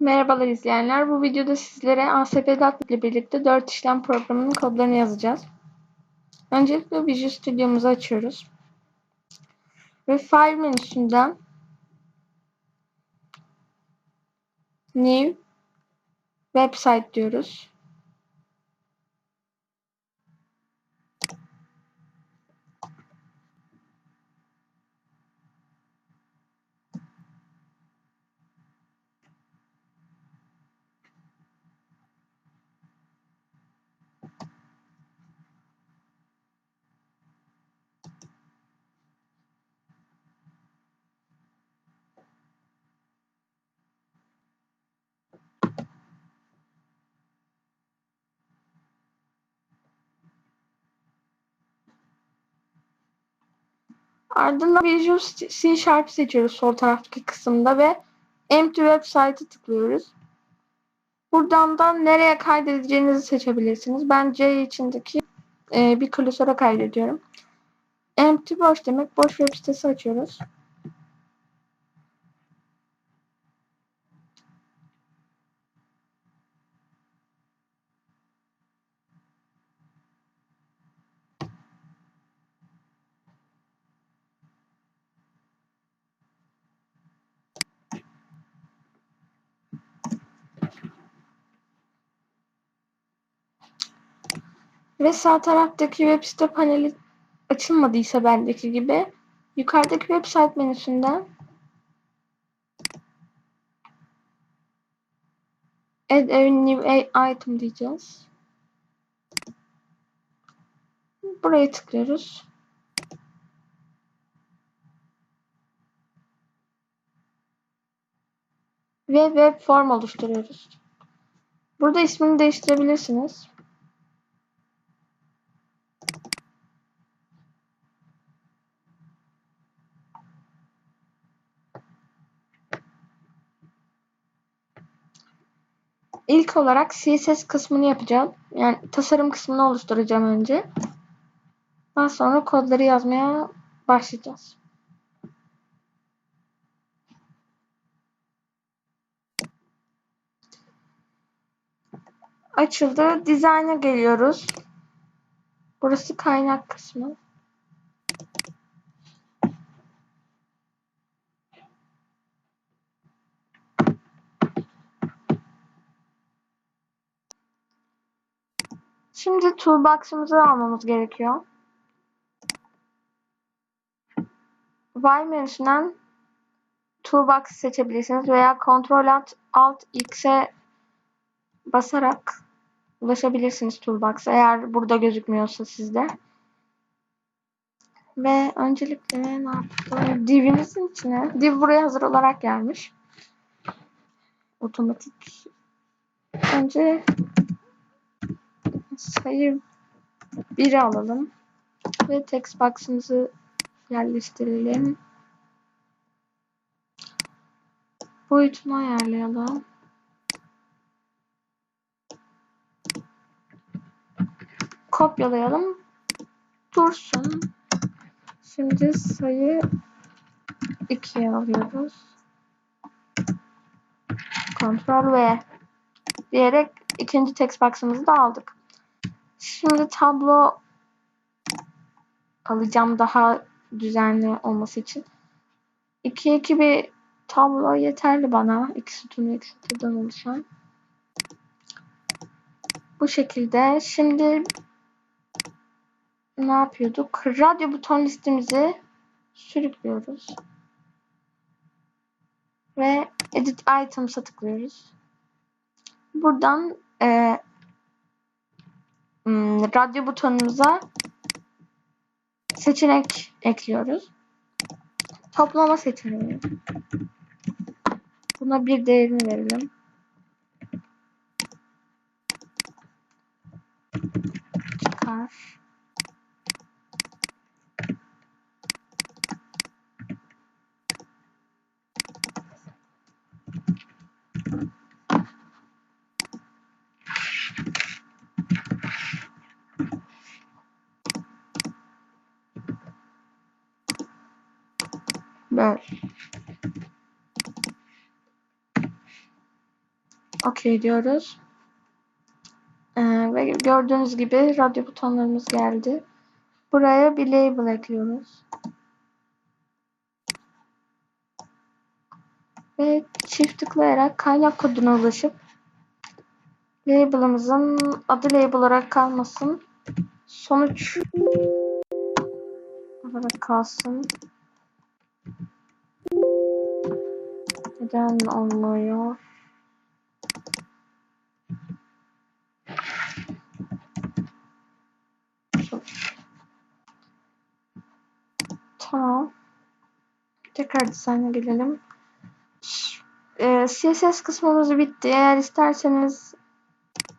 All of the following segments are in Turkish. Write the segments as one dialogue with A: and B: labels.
A: Merhabalar izleyenler. Bu videoda sizlere ASP.NET ile birlikte 4 işlem programının kodlarını yazacağız. Öncelikle Visual Studio'muzu açıyoruz. Ve File menüsünden New Website diyoruz. Ardından Visual C Sharp seçiyoruz sol taraftaki kısımda ve Empty Website'ı tıklıyoruz. Buradan da nereye kaydedeceğinizi seçebilirsiniz. Ben C içindeki e, bir klasöre kaydediyorum. Empty boş demek. Boş web sitesi açıyoruz. Ve sağ taraftaki web site paneli açılmadıysa bendeki gibi yukarıdaki website menüsünden Add a new item diyeceğiz. Buraya tıklıyoruz. Ve web form oluşturuyoruz. Burada ismini değiştirebilirsiniz. İlk olarak CSS kısmını yapacağım. Yani tasarım kısmını oluşturacağım önce. Daha sonra kodları yazmaya başlayacağız. Açıldı. Design'a geliyoruz. Burası kaynak kısmı. Şimdi toolbox'ımızı almamız gerekiyor. Y menüsünden toolbox seçebilirsiniz veya Ctrl Alt, Alt X'e basarak ulaşabilirsiniz toolbox'a eğer burada gözükmüyorsa sizde. Ve öncelikle ne yaptım? Div'imizin içine. Div buraya hazır olarak gelmiş. Otomatik. Önce sayı 1'i alalım. Ve text box'ımızı yerleştirelim. Boyutunu ayarlayalım. Kopyalayalım. Dursun. Şimdi sayı 2'ye alıyoruz. Ctrl V diyerek ikinci text box'ımızı da aldık. Şimdi tablo alacağım daha düzenli olması için. 2 2 bir tablo yeterli bana. İki sütunu iki sütundan oluşan. Bu şekilde. Şimdi ne yapıyorduk? Radyo buton listemizi sürüklüyoruz. Ve Edit Items'a tıklıyoruz. Buradan e, Hmm, radyo butonumuza seçenek ekliyoruz. Toplama seçeneği. Buna bir değerini verelim. Çıkar. Böyle. okey diyoruz. Ee, ve gördüğünüz gibi radyo butonlarımız geldi. Buraya bir label ekliyoruz. Ve çift tıklayarak kaynak koduna ulaşıp label'ımızın adı label olarak kalmasın. Sonuç olarak kalsın. Neden olmuyor? Tamam. Tekrar dizayna gelelim. Ee, CSS kısmımız bitti. Eğer isterseniz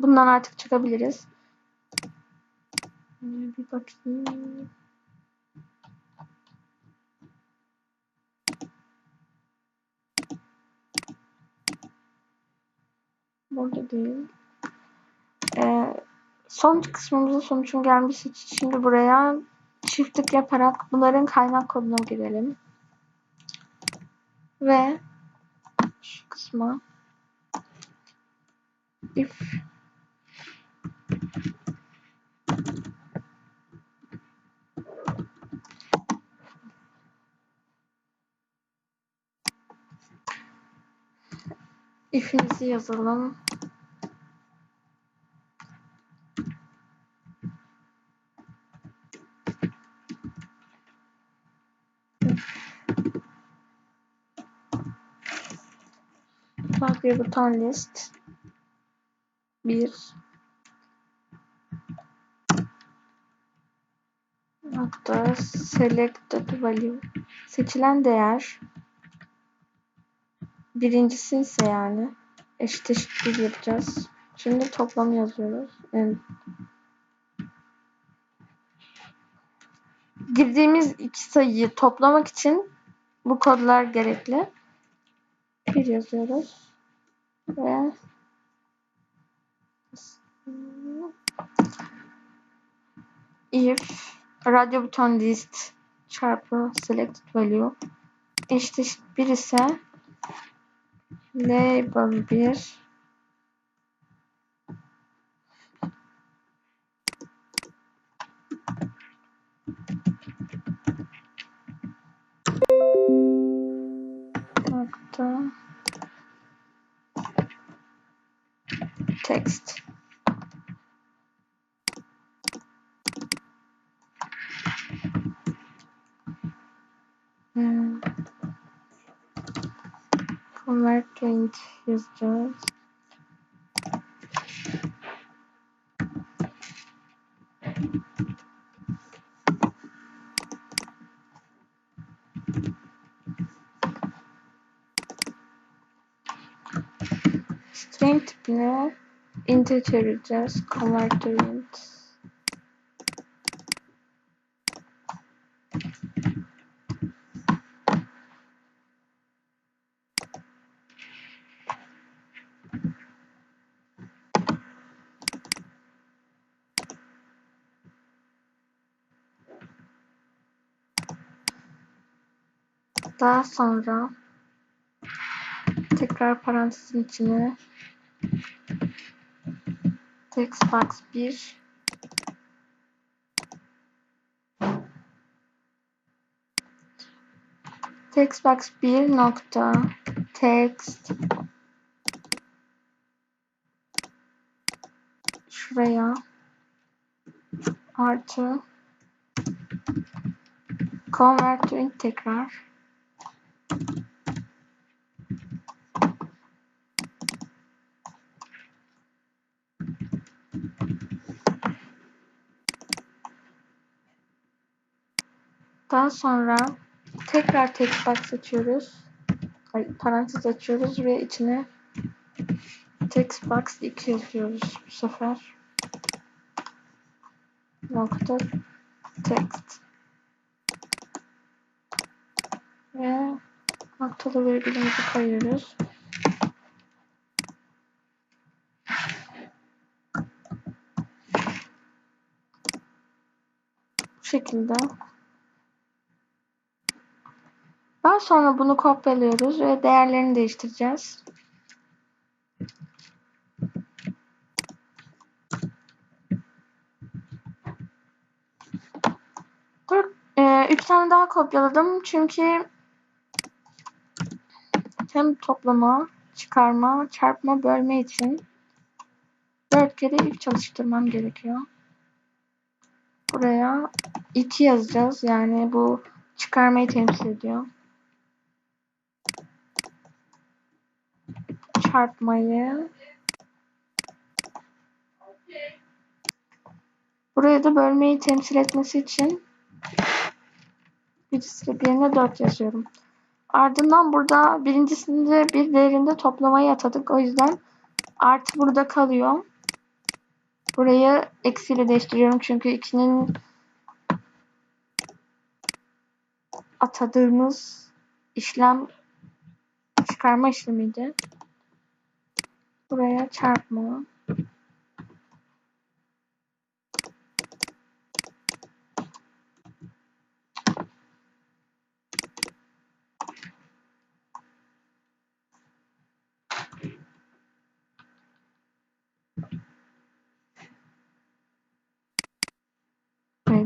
A: bundan artık çıkabiliriz. Bir bakayım. Burada değil. Ee, sonuç kısmımızın sonucun gelmesi için şimdi buraya çiftlik yaparak bunların kaynak koduna girelim. Ve şu kısma if if'imizi yazalım. Bir buton list. Bir. Nokta select value. Seçilen değer birincisi ise yani eşit eşitlik yapacağız. Şimdi toplamı yazıyoruz. Girdiğimiz iki sayıyı toplamak için bu kodlar gerekli. Bir yazıyoruz ve if radyo buton list çarpı selected value eşit eşit 1 ise label 1 text Hmm. Convert to int yazacağız. İnt'e çevireceğiz. Convert to int. Daha sonra tekrar parantezin içine textbox 1 textbox 1 nokta. Text. Şuraya. Artı. Convert to int tekrar Daha sonra tekrar text box açıyoruz. Ay, parantez açıyoruz ve içine text box 2 yazıyoruz bu sefer. Nokta text. Ve noktalı virgülümüzü koyuyoruz. Bu şekilde. Daha sonra bunu kopyalıyoruz ve değerlerini değiştireceğiz. Dur, e, üç tane daha kopyaladım çünkü hem toplama, çıkarma, çarpma, bölme için 4 kere ilk çalıştırmam gerekiyor. Buraya 2 yazacağız. Yani bu çıkarmayı temsil ediyor. Çarpmayı. Buraya da bölmeyi temsil etmesi için birisi birine 4 yazıyorum. Ardından burada birincisinde bir değerinde toplamayı atadık. O yüzden artı burada kalıyor. Burayı eksiyle değiştiriyorum çünkü 2'nin atadığımız işlem çıkarma işlemiydi. Buraya çarpma.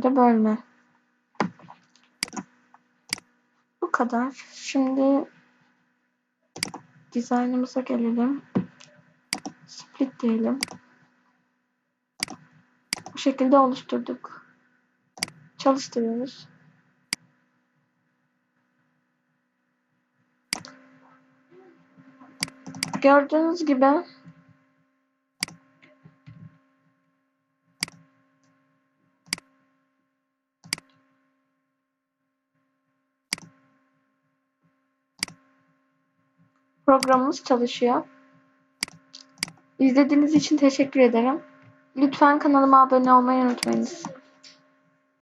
A: Da bölme. Bu kadar. Şimdi dizaynımıza gelelim. Split diyelim. Bu şekilde oluşturduk. Çalıştırıyoruz. Gördüğünüz gibi programımız çalışıyor. İzlediğiniz için teşekkür ederim. Lütfen kanalıma abone olmayı unutmayınız.